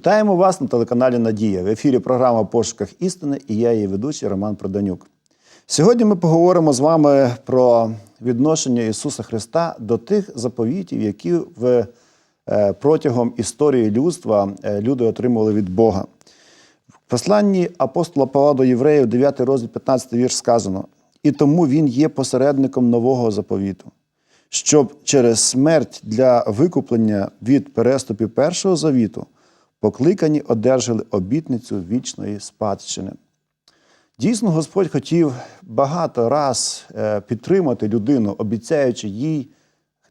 Вітаємо вас на телеканалі Надія. В ефірі програма «Пошуках істини і я її ведучий Роман Проданюк. Сьогодні ми поговоримо з вами про відношення Ісуса Христа до тих заповітів, які в, е, протягом історії людства е, люди отримували від Бога. В посланні апостола Павла до євреїв, 9 розділ, 15 вірш сказано: І тому він є посередником нового заповіту, щоб через смерть для викуплення від переступів першого завіту покликані одержали обітницю вічної спадщини. Дійсно, Господь хотів багато раз е, підтримати людину, обіцяючи їй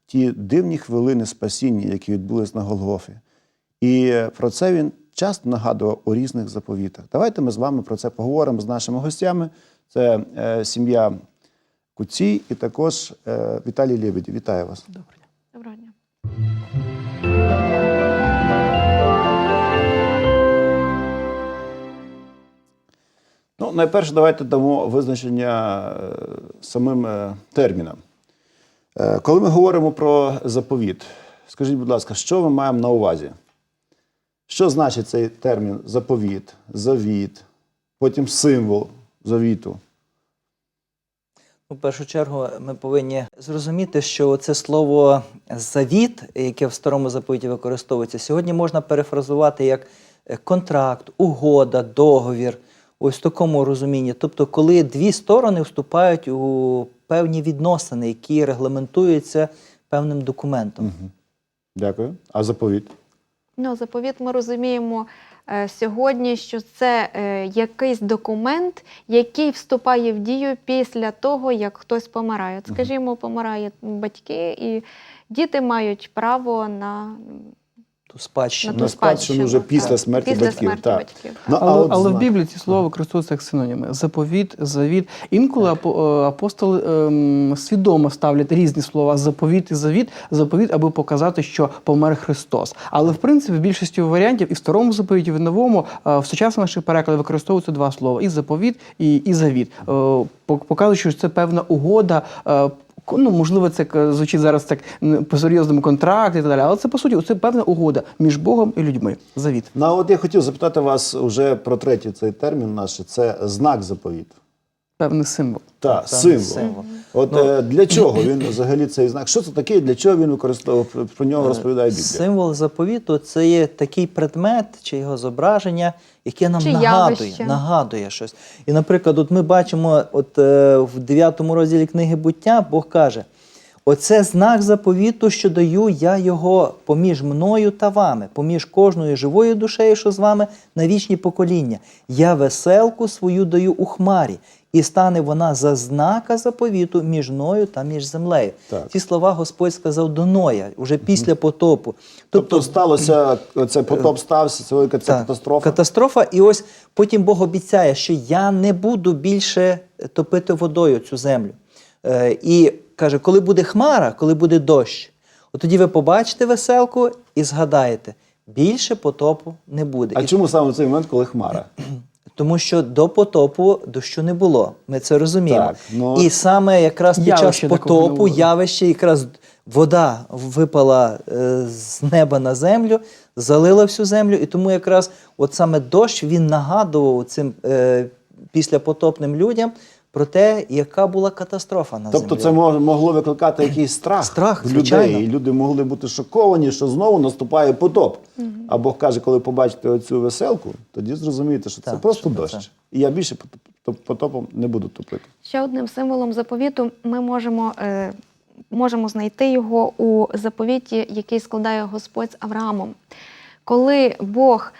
ті дивні хвилини спасіння, які відбулись на Голгофі. І е, про це він часто нагадував у різних заповітах. Давайте ми з вами про це поговоримо з нашими гостями. Це е, сім'я Куцій і також Віталій Лебедів. Вітаю вас. Доброго дня. Ну, найперше, давайте дамо визначення е, самим е, термінам. Е, Коли ми говоримо про заповіт, скажіть, будь ласка, що ми маємо на увазі? Що значить цей термін заповіт, завіт, потім символ завіту? У першу чергу ми повинні зрозуміти, що це слово завіт, яке в старому заповіті використовується, сьогодні можна перефразувати як контракт, угода, договір. Ось в такому розумінні. Тобто, коли дві сторони вступають у певні відносини, які регламентуються певним документом. Дякую. А заповіт? Ну, заповіт ми розуміємо е, сьогодні, що це е, якийсь документ, який вступає в дію після того, як хтось помирає. От, скажімо, помирають батьки, і діти мають право на, Ту спадщину. на ту спадщину вже після так. смерті після батьків, Смерті так. батьків. Ну, а але але в. Біблії ці слова використовуються як синоніми: заповіт, завіт. Інколи е, апостоли ем, свідомо ставлять різні слова заповіт і завіт, заповіт, аби показати, що помер Христос. Але в принципі, в більшості варіантів і в старому заповіті, і в новому е, в сучасному наших перекладах використовуються два слова: і заповіт, і, і завіт. Е, пок- Показуючи, що це певна угода. Ну, можливо, це звучить зараз так м, по-серйозному контракт і так далі, але це по суті це певна угода між Богом і людьми. Завіт. Ну, а от я хотів запитати вас уже про третій цей термін наш це знак заповіту. Певний символ. Так, символ. символ. От е, для чого він взагалі цей знак? Що це таке? і Для чого він використовував? Про нього розповідає Біблія. Символ заповіту це є такий предмет чи його зображення, яке нам Чи нагадує, явище. нагадує щось. І, наприклад, от ми бачимо, от е, в 9 розділі книги буття Бог каже: оце знак заповіту, що даю я його поміж мною та вами, поміж кожною живою душею, що з вами на вічні покоління. Я веселку свою даю у хмарі. І стане вона за знака заповіту між мною та між землею. Так. Ці слова Господь сказав до Ноя уже після потопу. Тобто сталося це потоп стався, це велика ця Так, катастрофа. Катастрофа, і ось потім Бог обіцяє, що я не буду більше топити водою цю землю. Е, і каже, коли буде хмара, коли буде дощ, от тоді ви побачите веселку і згадаєте, більше потопу не буде. А І чому саме в цей момент, коли хмара? тому що до потопу дощу не було. Ми це розуміємо. Так, ну- І саме якраз під час Явище такого не потопу було. явище, якраз вода випала е, з неба на землю, залила всю землю, і тому якраз от саме дощ він нагадував цим е, післяпотопним людям про те, яка була катастрофа на Тобто землі. це могло викликати якийсь страх, Страх, в людей, звичайно. і люди могли бути шоковані, що знову наступає потоп. А Бог каже, коли побачите оцю веселку, тоді зрозумієте, що це просто що дощ. це. І я більше потопом не буду топити. Ще одним символом заповіту ми можемо, е, можемо знайти його у заповіті, який складає Господь з Авраамом. Коли Бог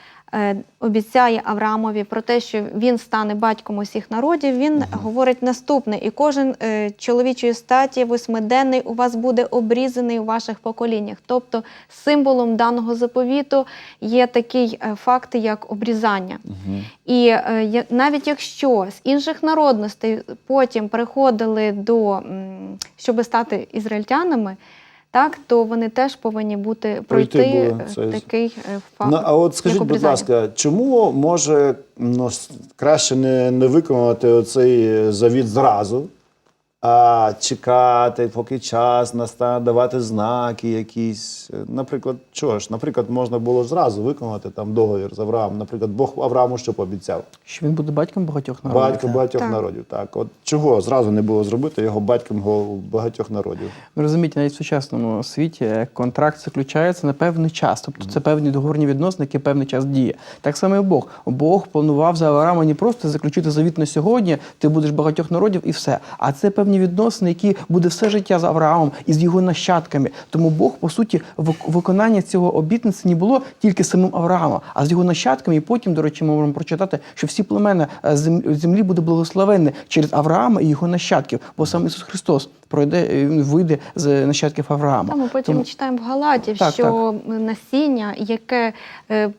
обіцяє Авраамові про те, що він стане батьком усіх народів, він говорить наступне: і кожен е, чоловічої статі восьмиденний у вас буде обрізаний у ваших поколіннях. Тобто символом даного заповіту є такий е, факт, як обрізання. І е, навіть якщо з інших народностей потім приходили до щоб стати ізраїльтянами, так то вони теж повинні бути Пройти пройти, було е, такий е, факт. Ну, а от скажіть, будь ласка, чому може ну, краще не, не виконувати оцей завіт зразу, а чекати, поки час настане, давати знаки якісь. Наприклад, чого ж? Наприклад, можна було ж зразу виконати там договір з Авраамом. Наприклад, Бог Аврааму що пообіцяв? Що він буде батьком багатьох народів. Батько багатьох Так. народів. Так, от чого зразу не було зробити його батьком багатьох народів? Ви розумієте, навіть в сучасному світі контракт заключається на певний час, тобто це певні договорні відносини, які певний час діє. Так само і Бог. Бог планував за Авраама не просто заключити завіт на сьогодні, ти будеш багатьох народів і все. А це певні відносини, які буде все життя з Авраамом і з його нащадками. Тому Бог, по суті, виконання цього обітниці не було тільки самим Авраамом, а з його нащадками. І потім, до речі, ми можемо прочитати, що всі племена е, землі буде благословенне через Авраама і його нащадків, бо сам Ісус Христос пройде, е, він вийде з нащадків Авраама. Та ми потім Тому- читаємо в Галаті, Так, що насіння, яке е,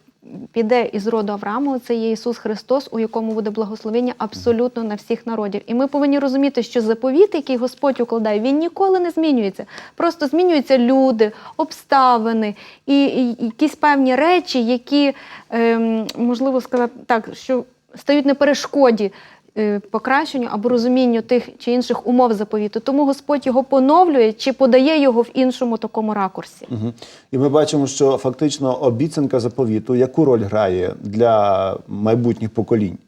піде із роду Аврааму, це є Ісус Христос, у якому буде благословення абсолютно на всіх народів. І ми повинні розуміти, що заповіт, який Господь укладає, він ніколи не змінюється. Просто змінюються люди, обставини і, якісь певні речі, які ем, можливо сказати так, що стають на перешкоді покращенню або розумінню тих чи інших умов заповіту. Тому Господь його поновлює чи подає його в іншому такому ракурсі. Угу. І ми бачимо, що фактично обіцянка заповіту яку роль грає для майбутніх поколінь?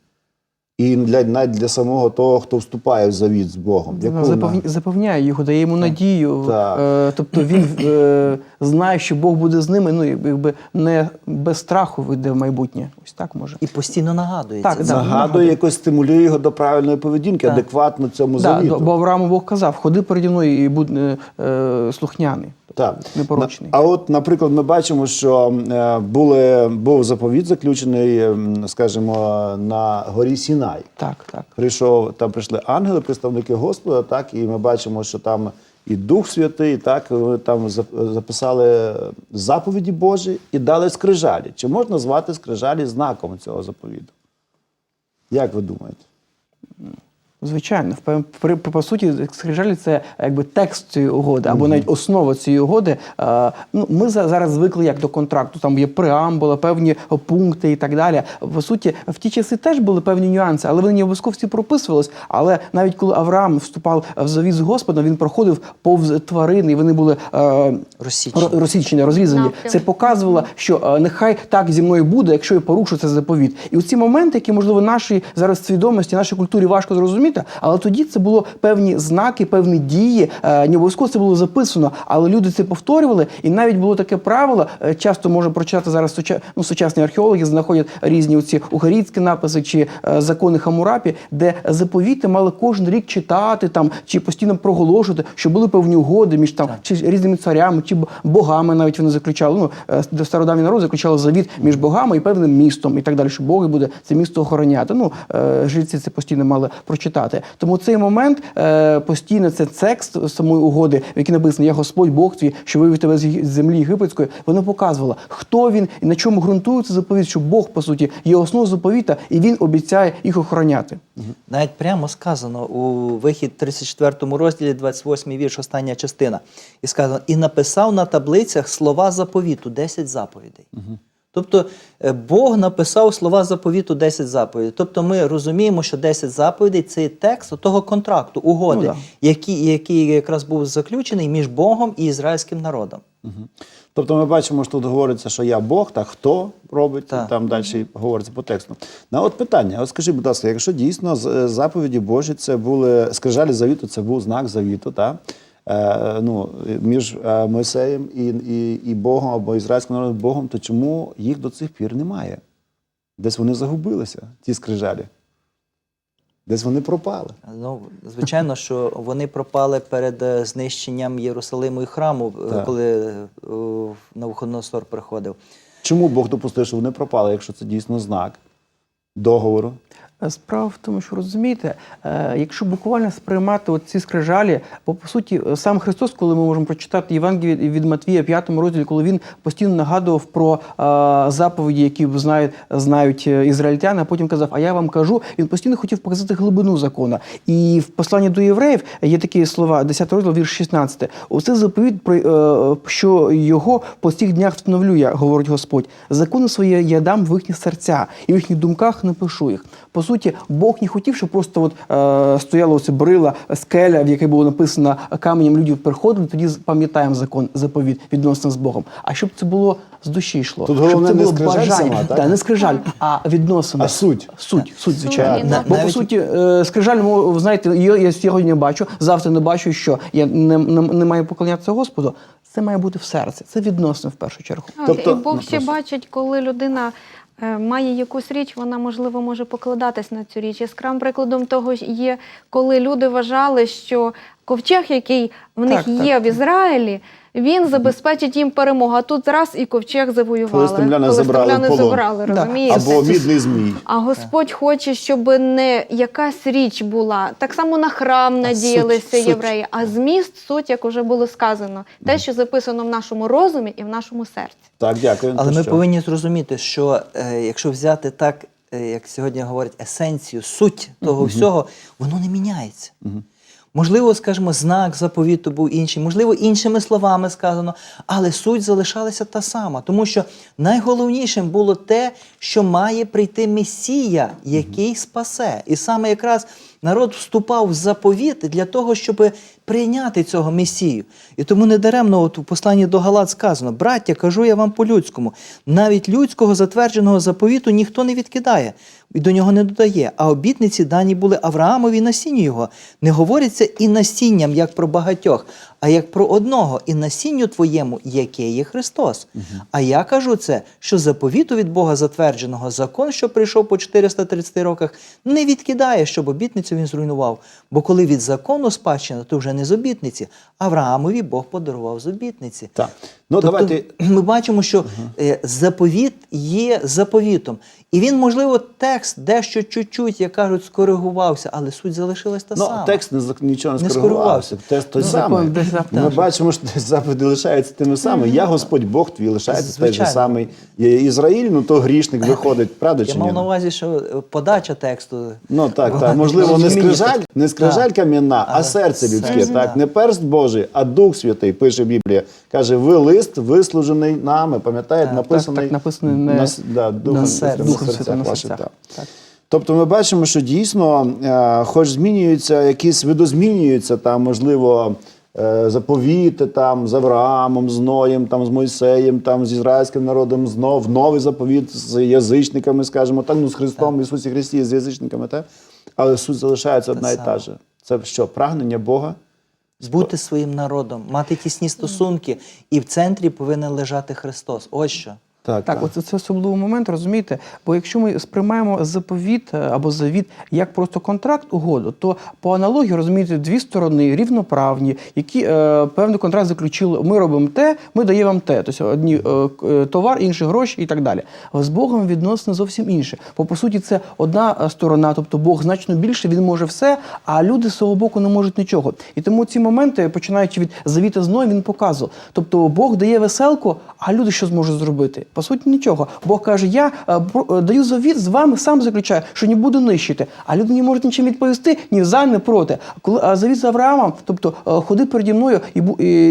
І для, навіть для самого того, хто вступає в завіт з Богом. Яку запевняє його, дає йому надію. Так. Е, тобто він е, знає, що Бог буде з ними, ну якби не без страху вийде в майбутнє.Ось так може. І постійно нагадується. Так, да. Нагадує, якось стимулює його до правильної поведінки, Так. адекватно цьому Да, завіту. бо Аврааму Бог казав: ходи переді мною і будь е, е, слухняний. Так. Непорочний. А от, наприклад, ми бачимо, що е, були, був заповіт заключений, ем, скажімо, на горі Сінай. Так, так. Прийшов, там прийшли ангели, представники Господа, так, і ми бачимо, що там і Дух Святий, так, вони там записали заповіді Божі і дали скрижалі. Чи можна звати скрижалі знаком цього заповіду? Як ви думаєте? Звичайно, в при, по суті, скрижалі це якби текст цієї угоди, або навіть основа цієї угоди. Е, ну, ми за- зараз звикли як до контракту. Там є преамбула, певні пункти і так далі. По суті, в ті часи теж були певні нюанси, але вони не обов'язково всі прописувались. Але навіть коли Авраам вступав в завіт з Господом, він проходив повз тварини, і вони були е, Розсічені. розсічені, розрізані. Це показувало, що е, нехай так зі мною буде, якщо я порушу цей заповіт. І оці моменти, які можливо нашій зараз свідомості, нашій культурі важко зрозуміти, але тоді це було певні знаки, певні дії. е, Не обов'язково це було записано, але люди це повторювали. І навіть було таке правило. е, Часто можна прочитати зараз ну, сучасні археологи знаходять різні оці угорійські написи чи е, закони Хамурапі, де заповіти мали кожен рік читати там чи постійно проголошувати, що були певні угоди між там чи різними царями, чи богами навіть вони заключали. Ну е, де стародавній народ заключали завіт між богами і певним містом, і так далі, що Бог буде це місто охороняти. Ну жильці це постійно мали прочитати. Тому цей момент е, постійно це текст самої угоди, в якій написано Я Господь Бог твій, що вивів тебе з землі єгипетської. Воно показувало, хто він і на чому ґрунтується заповіт, що Бог по суті є основою заповіта, і він обіцяє їх охороняти. Навіть прямо сказано у вихід 34 розділі, 28 вірш, остання частина. І сказано: і написав на таблицях слова заповіту, 10 заповідей. Тобто е, Бог написав слова заповіту 10 заповідей. Тобто ми розуміємо, що 10 заповідей це текст того контракту, угоди, Ну який, який якраз був заключений між Богом і ізраїльським народом. Тобто ми бачимо, що тут говориться, що я Бог, та хто робить, Так. там далі говориться по тексту. На от питання: от скажіть, будь ласка, якщо дійсно е, заповіді Божі це були скрижалі завіту, це був знак завіту, та? Е, ну, між е, Мойсеєм і, і, і Богом або ізраїльським народом Богом, то чому їх до цих пір немає? Десь вони загубилися, ті скрижалі. Десь вони пропали. Ну, звичайно, що вони пропали перед е, знищенням Єрусалиму і храму, Так. коли Навуходоносор приходив. Чому Бог допустив, що вони пропали, якщо це дійсно знак договору? Е, Справа в тому, що розумієте, е, якщо буквально сприймати ці скрижалі, бо по суті е, сам Христос, коли ми можемо прочитати Євангеліє від- Матвія, 5 розділі, коли він постійно нагадував про заповіді, які знають, знають ізраїльтяни, а потім казав, а я вам кажу, він постійно хотів показати глибину закону. І в посланні до євреїв є такі слова, 10 розділ, вірш 16. Оце заповідь про що його по цих днях встановлю я, говорить Господь. Закони свої я дам в їхні серця, і в їхніх думках напишу їх. По суті, Бог не хотів, щоб просто от, е, стояла оце брила, скеля, в якій було написано каменем люди приходили, тоді пам'ятаємо закон, заповіт відносно з Богом. А щоб це було з душі йшло. Тут щоб це не було бажання. сама, так? Да, не скрижаль, а відносини. А суть. Суть, суть, звичайно. Суть, Бо по суті, е, скрижаль, мо- знаєте, я, я сьогодні не бачу, завтра не бачу, що я не, не, не маю поклонятися Господу. Це має бути в серці. Це відносини в першу чергу. Так, Тобто- і Бог Ну, ще просто. бачить, коли людина має якусь річ, вона можливо може покладатись на цю річ. Яскравим прикладом того ж є, коли люди вважали, що ковчег, який в них Так, так, є в Ізраїлі, він забезпечить їм перемогу. А тут раз і ковчег завоювали. Филистимляни забрали в полон. забрали, Да. розумієте? Або мідний змій. А Господь хоче, щоб не якась річ була. Так само на храм надіялися суть, суть. євреї, а зміст, суть, як вже було сказано, те, що записано в нашому розумі і в нашому серці. Так, дякую. Але ми що? повинні зрозуміти, що е, якщо взяти так, е, як сьогодні говорять, есенцію, суть того всього, воно не міняється. Можливо, скажімо, знак заповіту був інший, можливо, іншими словами сказано, але суть залишалася та сама. Тому що найголовнішим було те, що має прийти Месія, який спасе. І саме якраз народ вступав в заповіт для того, щоб прийняти цього Месію. І тому недаремно от у посланні до Галат сказано: браття, кажу я вам по-людському, навіть людського затвердженого заповіту ніхто не відкидає і до нього не додає. А обітниці дані були Авраамові насінню його. Не говориться і насінням, як про багатьох, а як про одного, і насінню твоєму, яке є Христос. А я кажу це, що заповіту від Бога затвердженого закон, що прийшов по 430 роках, не відкидає, щоб обітницю він зруйнував. Бо коли від закону спадщина, то вже не з обітниці. Авраамові Бог подарував з обітниці. Так. Ну, Тобто, давайте. ми бачимо, що е, заповіт є заповітом. І він, можливо, текст дещо чуть-чуть, як кажуть, скоригувався, але суть залишилась та Ну, сама. текст нічого не Не скоригувався. Текст той Ну, самий. Ми бачимо, що заповіді лишаються тими самими. Я Господь Бог твій лишається той же самий. Ізраїль, ну то грішник виходить, правда Я чи мав на увазі, що е, подача тексту. Ну так, так. Можливо, не скрижаль, не скрижаль кам'яна, а серце людське. Так, не перст Божий, а Дух Святий, пише Біблія. Каже, ви лист вислужений нами. Пам'ятаєте, написаний так, так, написаний не на, да, Духом, на серці. Духом серцях на серцях. так. Так. Тобто ми бачимо, що дійсно, е, хоч змінюються, якісь видозмінюються, там, можливо, е, заповіти там, з Авраамом, з Ноєм, там, з Мойсеєм, там, з ізраїльським народом, знов новий заповіт з язичниками, скажімо, так, ну, з Христом, в Ісусі Христі, з язичниками, так? але суть залишається одна і та же. Це що, прагнення Бога? Бути своїм народом, мати тісні стосунки, і в центрі повинен лежати Христос. Ось що. Так, Так, оце це особливий момент, розумієте? Бо якщо ми сприймаємо заповіт е, або завіт як просто контракт угоду, то по аналогії розумієте, дві сторони рівноправні, які е, певний контракт заключили. Ми робимо те, ми даємо вам те. Тобто одні е, е, товар, інші гроші і так далі. З Богом відносини зовсім інше. Бо по суті, це одна е, сторона, тобто Бог значно більше, він може все, а люди з свого боку не можуть нічого. І тому ці моменти, починаючи від завіта з він показував. Тобто Бог дає веселку, а люди що зможуть зробити? По суті, нічого. Бог каже: я е, е, даю завіт з вами, сам заключаю, що не буду нищити. А люди не можуть нічим відповісти ні за, ні проти. Коли а завіт з Авраамом, тобто е, ходи переді мною і,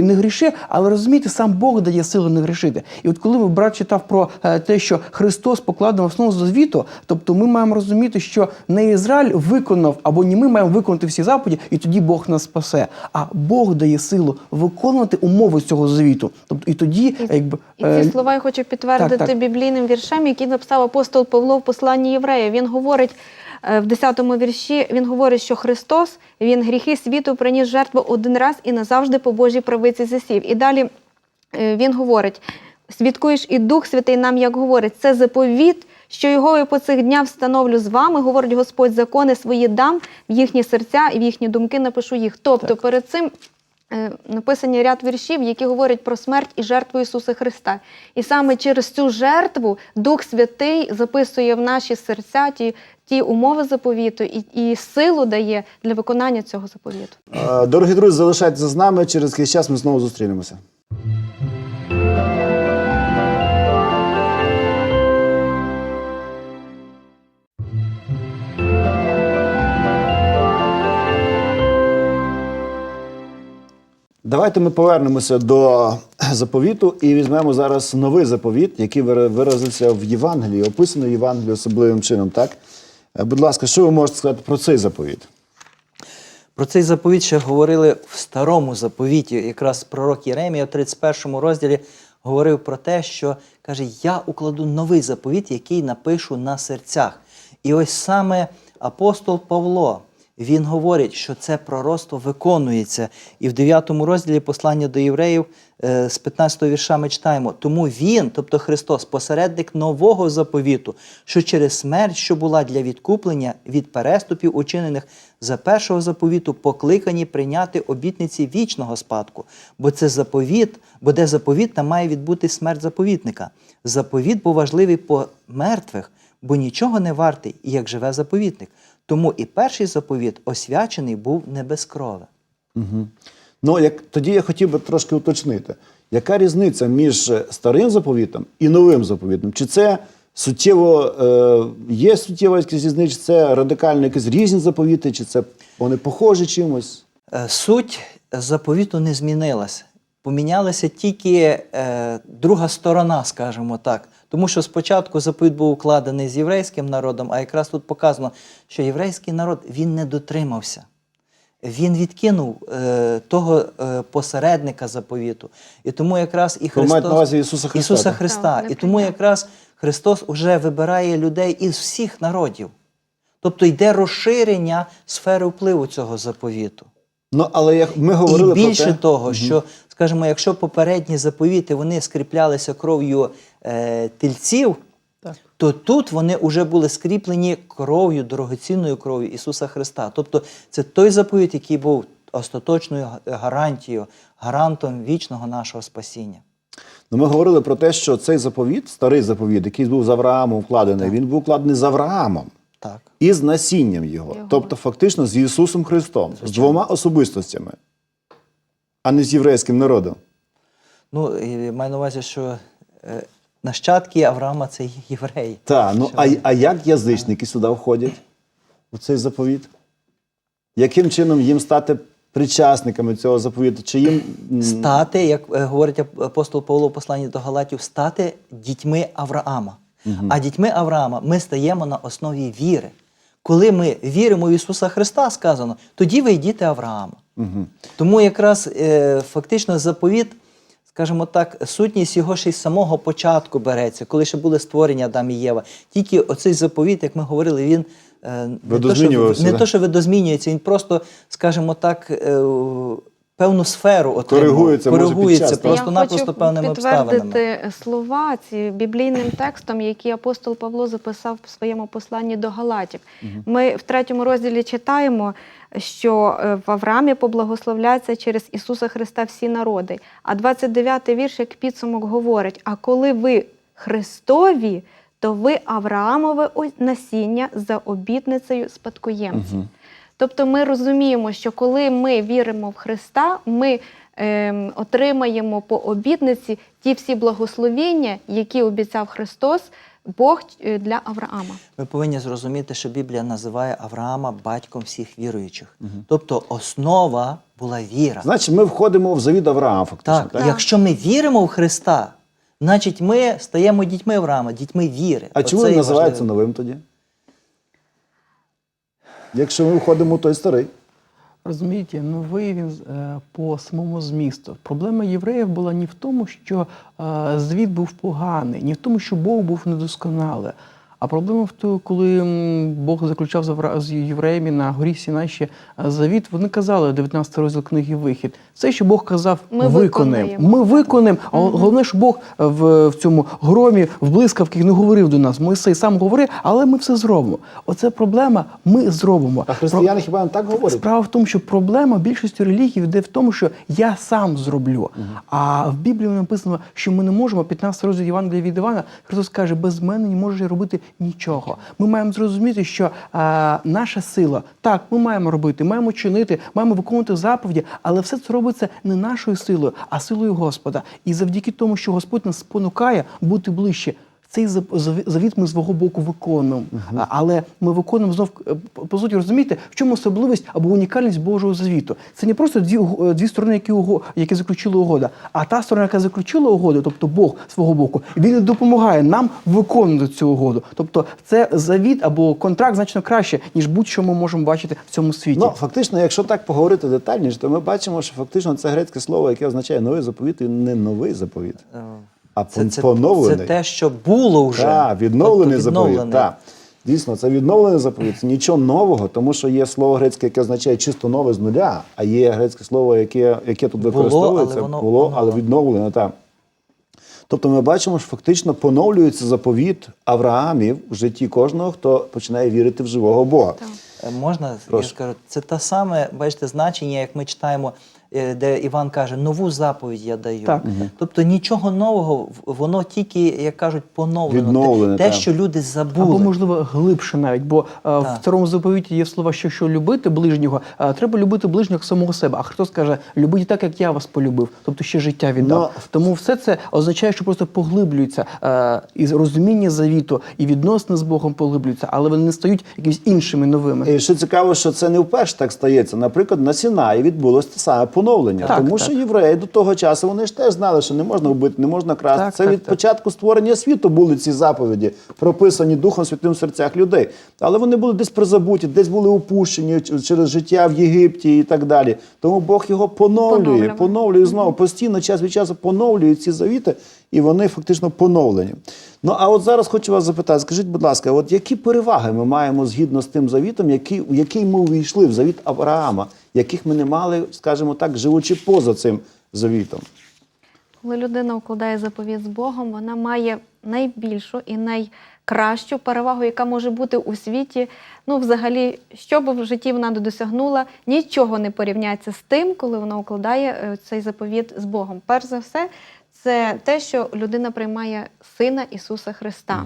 не гріши, але розумієте, сам Бог дає сили не грішити. І от коли брат читав про е, те, що Христос покладав основу завіту, тобто ми маємо розуміти, що не Ізраїль виконав, або не ми маємо виконати всі заповіді, і тоді Бог нас спасе. А Бог дає силу виконувати умови цього завіту. Тобто і тоді, якби і е, ці слова я хочу підтвердити так, так. біблійним віршем, який написав апостол Павло в посланні євреїв. Він говорить е, в 10-му вірші, він говорить, що Христос, він гріхи світу приніс жертву один раз і назавжди по Божій правиці засів. І далі е, він говорить: свідкуєш і Дух Святий нам, як говорить, це заповіт. Що його і по цих днях встановлю з вами, говорить Господь, закони свої дам в їхні серця і в їхні думки напишу їх. Тобто перед цим написані ряд віршів, які говорять про смерть і жертву Ісуса Христа. І саме через цю жертву Дух Святий записує в наші серця ті, ті умови заповіту і, і силу дає для виконання цього заповіту. Е, Дорогі друзі, залишайтеся з нами. Через якийсь час ми знову зустрінемося. Давайте ми повернемося до заповіту і візьмемо зараз новий заповіт, який виразився в Євангелії, описаний в Євангелії особливим чином. Так? Е, Будь ласка, що ви можете сказати про цей заповіт? Про цей заповіт ще говорили в старому заповіті. Якраз пророк Єремія в 31 розділі говорив про те, що каже: Я укладу новий заповіт, який напишу на серцях. І ось саме апостол Павло. Він говорить, що це пророцтво виконується. І в 9 розділі послання до євреїв е, з 15 вірша ми читаємо: тому він, тобто Христос, посередник нового заповіту, що через смерть, що була для відкуплення від переступів, учинених за першого заповіту, покликані прийняти обітниці вічного спадку. Бо це заповіт, бо де заповіт, там має відбути смерть заповітника. Заповіт був важливий по мертвих, бо нічого не вартий, як живе заповітник. Тому і перший заповіт освячений був не без крови. Угу. Ну, як, тоді я хотів би трошки уточнити, яка різниця між е, старим заповітом і новим заповітом? Чи це суттєво е, є суттєва якась різниця, чи це радикально якісь різні заповіти, чи це вони похожі чимось? Е, Суть заповіту не змінилася. Помінялася тільки е, друга сторона, скажімо так. Тому що спочатку заповіт був укладений з єврейським народом, а якраз тут показано, що єврейський народ він не дотримався. Він відкинув е, того е, посередника заповіту. І тому якраз і Христос на увазі Ісуса Христа, Ісуса? Христа. Так, і тому якраз Христос уже вибирає людей із всіх народів. Тобто йде розширення сфери впливу цього заповіту. Ну, але як ми говорили І більше про те, того, що, скажімо, якщо попередні заповіти вони скріплялися кров'ю е, тельців, Так. то тут вони вже були скріплені кров'ю, дорогоцінною кров'ю Ісуса Христа. Тобто це той заповіт, який був остаточною гарантією, гарантом вічного нашого спасіння. Ну, ми говорили про те, що цей заповіт, старий заповіт, який був з Авраамом вкладений, він був вкладений з Авраамом Так. і з насінням його. Його. Тобто, фактично, з Ісусом Христом, з двома особистостями, а не з єврейським народом. Ну, маю на увазі, що е, нащадки Авраама це євреї. Так, ну Що- а, а як язичники сюди входять у цей заповіт? Яким чином їм стати причасниками цього заповіту? Чи їм Стати, як е, говорить апостол Павло в посланні до Галатів, стати дітьми Авраама. А дітьми Авраама ми стаємо на основі віри. Коли ми віримо в Ісуса Христа, сказано, тоді ви йдіте Авраама. Угу. Тому якраз е, фактично заповіт, скажімо так, сутність його ще й з самого початку береться, коли ще були створення Адам і Єва. Тільки оцей заповіт, як ми говорили, він е, не, то, що, не то, що видозмінюється, він просто, скажімо так, е, певну сферу отримав, Коригується, може, під коригується час, так? просто-напросто Я хочу певними обставинами. підтвердити слова ці біблійним текстом, які апостол Павло записав в своєму посланні до Галатів. Ми в третьому розділі читаємо, що е, в Авраамі поблагословляться через Ісуса Христа всі народи. А 29-й вірш, як підсумок, говорить: а коли ви Христові, то ви Авраамове насіння за обітницею спадкоємці. Тобто ми розуміємо, що коли ми віримо в Христа, ми ем, отримаємо по обітниці ті всі благословіння, які обіцяв Христос, Бог е, для Авраама. Ми повинні зрозуміти, що Біблія називає Авраама батьком всіх віруючих. Тобто основа була віра. Значить, ми входимо в завід Авраама, фактично. Так, Так? якщо ми віримо в Христа, значить ми стаємо дітьми Авраама, дітьми віри. А чому він називається важливо. новим тоді? Якщо ми входимо в той старий. Розумієте, новий він е, по самому змісту. Проблема євреїв була не в тому, що е, звіт був поганий, не в тому, що Бог був недосконалий. А проблема в тому, коли Бог заключав з євреями на горі Сінай ще завіт, вони казали, 19 розділ книги Вихід. Все, що Бог казав, Ми виконаємо. виконаємо. Ми виконаємо. А головне, що Бог в, в цьому громі, в блискавках не говорив до нас. Мойсей сам говорив, але ми все зробимо. Оце проблема. Ми зробимо. А християни хіба не так говорять? Справа в тому, що проблема більшості релігій йде в тому, що я сам зроблю. А в Біблії написано, що ми не можемо, 15 розділ Євангелія від Івана, Христос каже, без мене не можеш робити нічого. Ми маємо зрозуміти, що а, наша сила, так, ми маємо робити, маємо чинити, маємо виконувати заповіді, але все це робиться не нашою силою, а силою Господа. І завдяки тому, що Господь нас спонукає бути ближче. Цей завіт ми свого боку виконуємо. А- Але ми виконуємо знов е, по- суті, розумієте, в чому особливість або унікальність Божого завіту. Це не просто дві дві сторони, які уго- які заключили угода, а та сторона, яка заключила угоду, тобто Бог свого боку, він допомагає нам виконувати цю угоду. Тобто, це завіт або контракт значно краще, ніж будь-що ми можемо бачити в цьому світі. Ну, фактично, якщо так поговорити детальніше, то ми бачимо, що фактично це грецьке слово, яке означає новий заповіт, і не новий заповіт, Е, а Це, це, поновлений. це те, що було вже. Так, відновлений Тобто заповіт. Так. Дійсно, це відновлений заповіт. Це нічого нового, тому що є слово грецьке, яке означає чисто нове з нуля, а є грецьке слово, яке, яке тут Було, використовується, але воно було, але відновлено. Так. Тобто ми бачимо, що фактично поновлюється заповіт Авраамів в житті кожного, хто починає вірити в живого Бога. Так. Е, Можна Прошу. я скажу, це те саме, бачите, значення, як ми читаємо, де Іван каже, нову заповідь я даю. Так. Тобто нічого нового, в- воно тільки, як кажуть, поновлено. Відновлене, Те, так. що люди забули. Або, можливо, глибше навіть, бо е, в старому заповіті є слова, що, що любити ближнього, а треба любити ближнього як самого себе. А Христос каже, любіть так, як я вас полюбив, тобто ще життя віддав. Ну, Тому все це означає, що просто поглиблюється е, і розуміння завіту, і відносини з Богом поглиблюються, але вони не стають якимись іншими новими. І що цікаво, що це не вперше так стається. Наприклад, на Сінаї відбулося те саме поновлення. Так, тому так. що євреї до того часу вони ж теж знали, що не можна вбити, не можна красти. Так, це так, від так. початку створення світу були ці заповіді, прописані Духом Святим в серцях людей. Але вони були десь призабуті, десь були упущені через життя в Єгипті і так далі. Тому Бог його поновлює, Поновлює. поновлює знову. Постійно час від часу поновлює ці завіти, і вони фактично поновлені. Ну а от зараз хочу вас запитати, скажіть, будь ласка, от які переваги ми маємо згідно з тим завітом, який, у який ми увійшли в завіт Авраама, яких ми не мали, скажімо так, живучи поза цим завітом? Коли людина укладає заповіт з Богом, вона має найбільшу і найкращу перевагу, яка може бути у світі. Ну, взагалі, що б в житті вона не досягнула, нічого не порівняється з тим, коли вона укладає е, цей заповіт з Богом. Перш за все, це те, що людина приймає Сина Ісуса Христа.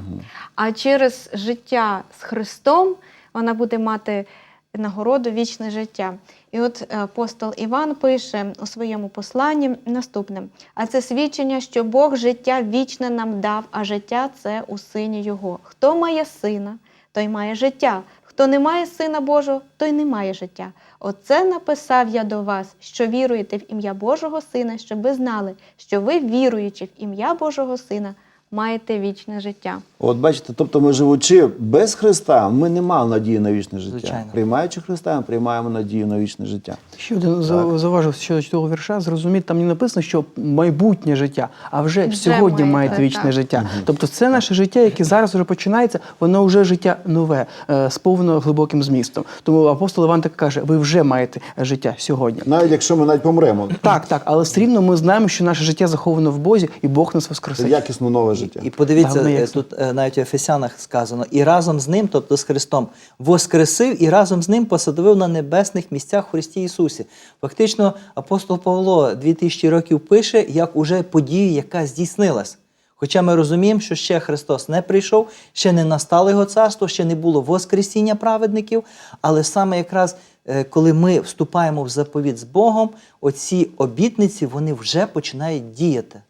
А через життя з Христом вона буде мати нагороду вічне життя. І от е, апостол Іван пише у своєму посланні наступне: а це свідчення, що Бог життя вічне нам дав, а життя це у сині Його. Хто має сина, той має життя. Хто не має сина Божого, той не має життя. Оце написав я до вас, що віруєте в ім'я Божого Сина, щоб ви знали, що ви, віруючи в ім'я Божого Сина, маєте вічне життя. От бачите, тобто ми живучи без Христа, ми не мали надії на вічне життя. Звичайно. Приймаючи Христа, ми приймаємо надію на вічне життя. Ще один за- зауважив щодо цього вірша, зрозуміти, там не написано, що майбутнє життя, а вже, Вже сьогодні маєте, маєте вічне так. життя. Тобто це наше життя, яке зараз вже починається, воно вже життя нове, е, сповнено глибоким змістом. Тому апостол Іван так каже: ви вже маєте життя сьогодні. Навіть якщо ми навіть помремо, Так, так, але все рівно ми знаємо, що наше життя заховано в Бозі, і Бог нас це воскресить. якісно нове життя. І подивіться, Да, е, тут е, навіть в Ефесянах сказано, і разом з ним, тобто з Христом, воскресив і разом з ним посадовив на небесних місцях в Христі Ісусі. Фактично, апостол Павло 2000 років пише, як уже подію, яка здійснилась. Хоча ми розуміємо, що ще Христос не прийшов, ще не настало Його царство, ще не було Воскресіння праведників, але саме якраз е, коли ми вступаємо в заповіт з Богом, оці обітниці вони вже починають діяти.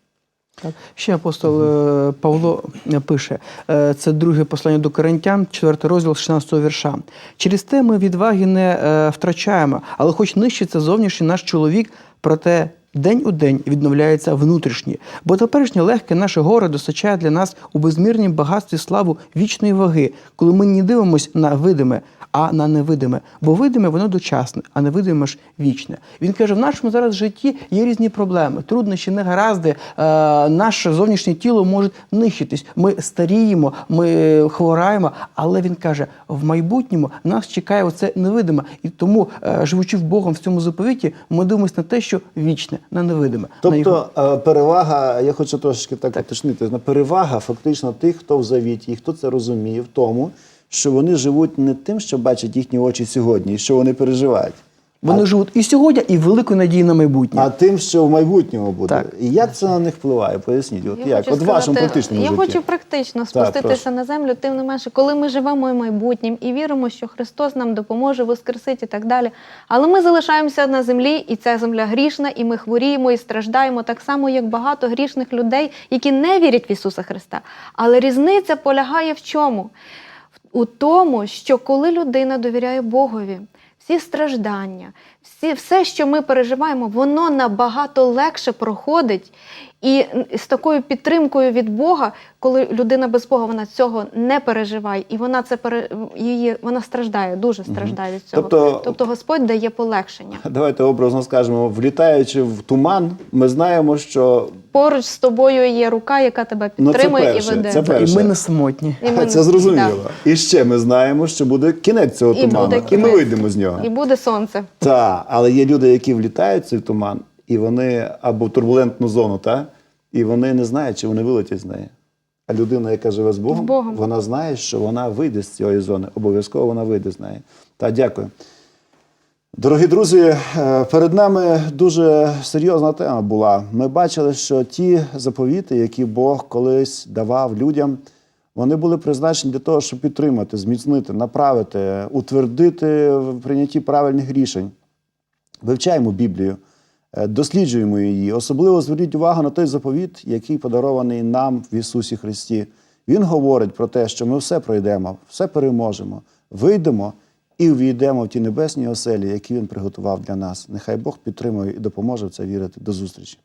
Так. Ще апостол е, Павло е, пише, е, це друге послання до Коринтян, 4 розділ 16 вірша. Через те ми відваги не втрачаємо, але хоч нищиться зовнішній наш чоловік, проте день у день відновляється внутрішній. Бо теперішнє легке наше горе достачає для нас у безмірнім багатстві славу вічної ваги, коли ми не дивимося на видиме, а на невидиме. Бо видиме воно дочасне, а невидиме ж вічне. Він каже: в нашому зараз житті є різні проблеми, труднощі, негаразди. Е, наше зовнішнє тіло може нищитись. Ми старіємо, ми хвораємо, але він каже: в майбутньому нас чекає оце невидиме. І тому, е, живучи в Богом в цьому заповіті, ми дивимося на те, що вічне, на невидиме. на його- Тобто е, перевага, я хочу трошечки так, уточнити, на перевага фактично тих, хто в завіті, і хто це розуміє, в тому, що вони живуть не тим, що бачать їхні очі сьогодні, і що вони переживають. Вони А- живуть і сьогодні, і великою надією на майбутнє. А тим, що в майбутньому буде. Так. І як це на них впливає? Поясніть. От Я як? От в вашому практичному я житті. хочу практично спуститися прошу. на землю, тим не менше, коли ми живемо майбутнім і віримо, що Христос нам допоможе воскресити і так далі. Але ми залишаємося на землі, і ця земля грішна, і ми хворіємо і страждаємо так само, як багато грішних людей, які не вірять в Ісуса Христа. Але різниця полягає в чому? У тому, що коли людина довіряє Богові, всі страждання, всі, все, що ми переживаємо, воно набагато легше проходить. І з такою підтримкою від Бога, коли людина без Бога вона цього не переживає, і вона це пере... її вона страждає, дуже страждає від цього. Тобто- тобто Господь дає полегшення. Давайте образно скажемо, влітаючи в туман, ми знаємо, що Поруч з тобою є рука, яка тебе Ну, це підтримує перше, і веде. це перше. І ми не самотні. І ми- це зрозуміло. да. І ще ми знаємо, що буде кінець цього І туману, буде і ми вийдемо з нього. І буде сонце. Так, але є люди, які влітають в цей туман, і вони або в турбулентну зону, та? І вони не знають, чи вони вилетять з неї. А людина, яка живе з Богом, З Богом. вона знає, що вона вийде з цієї зони. Обов'язково вона вийде з неї. Та дякую. Дорогі друзі, е, перед нами дуже серйозна тема була. Ми бачили, що ті заповіти, які Бог колись давав людям, вони були призначені для того, щоб підтримати, зміцнити, направити, утвердити в прийнятті правильних рішень. Вивчаємо Біблію, досліджуємо її. Особливо зверніть увагу на той заповіт, який подарований нам в Ісусі Христі. Він говорить про те, що ми все пройдемо, все переможемо, вийдемо і увійдемо в ті небесні оселі, які Він приготував для нас. Нехай Бог підтримує і допоможе в це вірити. До зустрічі.